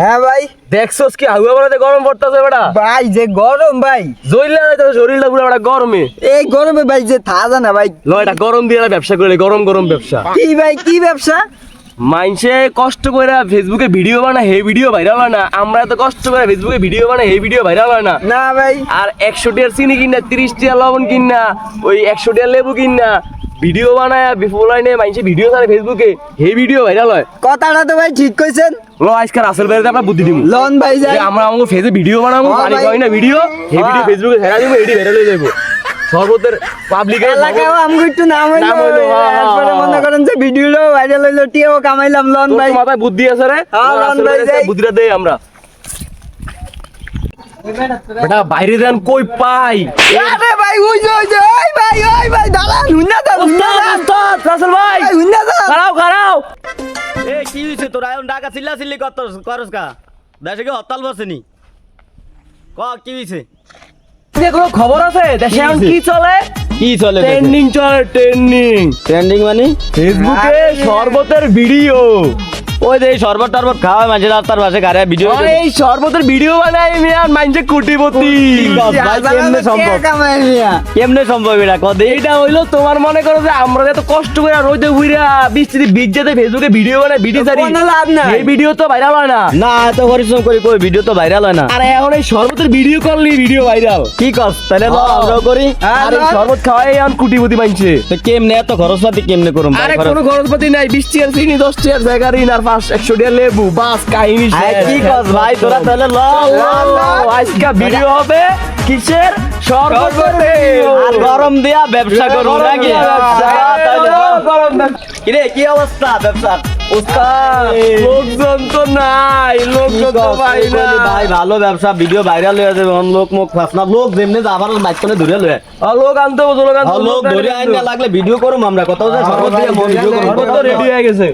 হ্যাঁ ভাই। দেখছস কি হাওয়া বলাতে গরম পড়তাছে বেটা। ভাই যে গরম ভাই। জইলা যাইতাছে শরীরটা পুরো বেটা গরমে। এই গরমে ভাই যে থাজা না ভাই। ল এটা গরম দিয়ে ব্যবসা করলে গরম গরম ব্যবসা। কি ভাই কি ব্যবসা? মাইনসে কষ্ট করে ফেসবুকে ভিডিও বানা হে ভিডিও ভাইরাল হয় না। আমরা এত কষ্ট করে ফেসবুকে ভিডিও বানাই হে ভিডিও ভাইরাল হয় না। না ভাই। আর একশো টিয়ার চিনি কিনা তিরিশ টিয়ার লবণ কিনা ওই একশো টিয়ার লেবু কিনা ভিডিও বানায় বিফোর লাইনে মাইনসে ভিডিও ছাড়ে ফেসবুকে হে ভিডিও ভাইরাল হয়। কথাটা তো ভাই ঠিক কইছেন। ল আজকাল আসল বাইরে আমরা বুদ্ধি দিব লন ভাই যাই। আমরা আমাকে ফেসে ভিডিও বানাবো হ্যাঁ বাড়ি ভাই। কই না ভিডিও এই ভিডিও হ্যাঁ। ফেসবুকে ছেড়া দিব এডি ভাইরাল হয়ে যাব সর্বতের পাবলিকে এলাকাও আমগো একটু নাম হইল। নাম হইল, হ্যাঁ, হ্যাঁ, হ্যাঁ। মনে করেন যে ভিডিওলো ভাইরাল হইল টিও কামাইলাম লন ভাই। মাথায় বুদ্ধি আছে রে? হ্যাঁ, লন ভাই যাই। বুদ্ধিটা দেই আমরা। বেটা বাইরে দেন কই পাই? আরে ভাই ওই যে ওই যে ওই ভাই ওই ভাই দাঁড়ান হুন্না হুন্না ওস্তাদ রাসেল ভাই হুন্না দাঁড়ান। খারাও খারাও এ কি তোর? এখন ডাকা চিল্লা চিল্লি কত করস কা দেশে কি হরতাল বসেনি? ক কি হয়েছে যে কোনো খবর আছে? দেশে এখন কি চলে? কি চলে ট্রেন্ডিং চলে ট্রেন্ডিং ট্রেন্ডিং মানে? ফেসবুকে আরে। শরবতের ভিডিও। ওই যে শরবত টরবত খাওয়া মানুষের রাস্তার পাশে গাড়ি ভিডিও এই শরবতের ভিডিও বানাই কোটিপতি। ভাই, কেমনে সম্ভব? কেমনে সম্ভব এটা? কদ এইটা হইল তোমার মনে করো যে আমরা এত কষ্ট করে রোদে বৃষ্টিতে ভিজতে ফেসবুকে ভিডিও বানাই ভিডিও সারি লাভ। এই ভিডিও তো ভাইরাল হয় না। না এত পরিশ্রম করি কই? ভিডিও তো ভাইরাল হয় না। আর এখন এই শরবতের ভিডিও করলি ভিডিও ভাইরাল কি কস তাহলে ল আমরাও করি। আর এই শরবত খাওয়াই এখন কোটিপতি মানছে তো কেমনে এত খরচপাতি কেমনে করুম? আরে কোনো খরচপাতি নাই বিশ টিয়ার চিনি দশ টিয়ার জায়গা ঋণ আর পাঁচ একশো লেবু বাস কাহিনী। কি ভাই তোরা তাহলে ল। আজকে ভিডিও হবে কিসের? গরম দিয়া ব্যবসা গরম নাকি? ব্যবসা। ব্যবসা। কিরে কি অবস্থা ব্যবসার লোকজন তো নাই লোকজন তো পাই না। ভাই? ভালো ব্যবসা ভিডিও ভাইরাল হয়ে যাবে লোক মুখ ফাস না। লোক যেমনি আবার বাইক করে ধরে লয়ে। লোক আনতে লোক আনতে লোক ধরে আইন। না লাগলে ভিডিও করুম আমরা। কথা ভিডিও করুম রেডি হয়ে গেছে।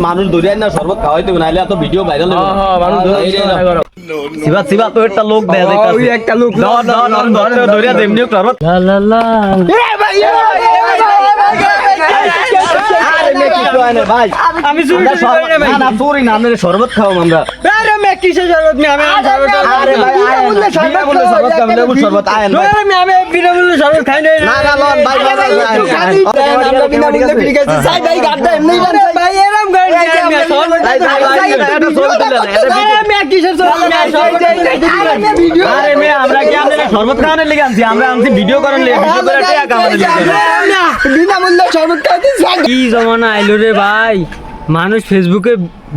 মানুষ ধরে আইন না শরবত খাওয়াইতে নাহলে এত ভিডিও ভাইরাল হ্যাঁ, হ্যাঁ। শিবা শিবা তো একটা লোক দেয়া ওই একটা লোক, ধর ধর ধর ধর ধরিয়া দেমনি শরবত লা লা লা আমি চুরি না শরবত-। না না না আমরা শরবত খাওয়াম আমরা কিসের শরবত আমি শরবত আয় না, শরবত শরবত আমি বিনামূল্যে শরবত খাই নাই না, না, লন, ভাই। আমরা বিনামূল্যে ফ্রি খাইছি চাই ভাই গাড়টা এমনি ভাই এরম গাড়ি ভাই, ভাই, ভাই, এটা একটা না, এটা কিসের শরবত আরে ভিডিও আরে মে আমরা শরবত খাওয়ানোর লেগে আনছি আমরা আনছি ভিডিও করার লেগে ভিডিও করে টাকা কামানোর লেগে বিনামূল্যে শরবত খাইছি কি জমানা আইলো রে ভাই? মানুষ ফেসবুকে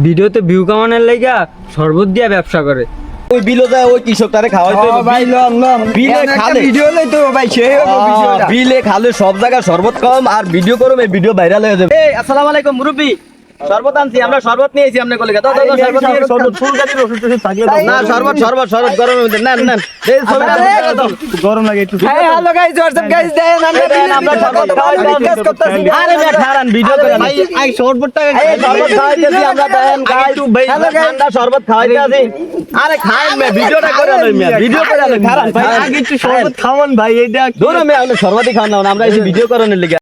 ভিডিওতে ভিউ কামানোর লাইগা শরবত দিয়া ব্যবসা করে। ওই বিলো যায় ওই কৃষকটারে খাওয়াইতে ও ভাই লন লন বিলে খালে। ভিডিও লই তো ভাই সেই বিলে খালে সব জায়গায় শরবত খাওয়াম আর ভিডিও করুম এই ভিডিও ভাইরাল হয়ে যাবে। এই আসসালামু আলাইকুম মুরব্বি। শরবত আনছি আমরা শরবত নিয়েছি আপনার কলিকা দাও দাও দাও, শরবত নিয়ে শরবত ফুল গাড়ির ওষুধ টষুধ থাকলে দাও। না শরবত শরবত শরবত মধ্যে। নেন নেন। গরম লাগে একটু hi hello guys WhatsApp guys then আমরা দেন, আমরা শরবত করতেছি। আরে খারান ভিডিও করে ভাই আই শরবত খাওয়াইতেছি আমরা দেন একটু ভাই ঠান্ডা শরবত আরে খাইন মে ভিডিওটা করে লই মে ভিডিও করে লই ভাই আগে একটু শরবত খাওয়ান ভাই এইটা দূরে মে আমরা শরবতই খাওয়ান না আমরা এই ভিডিও করানোর লিগে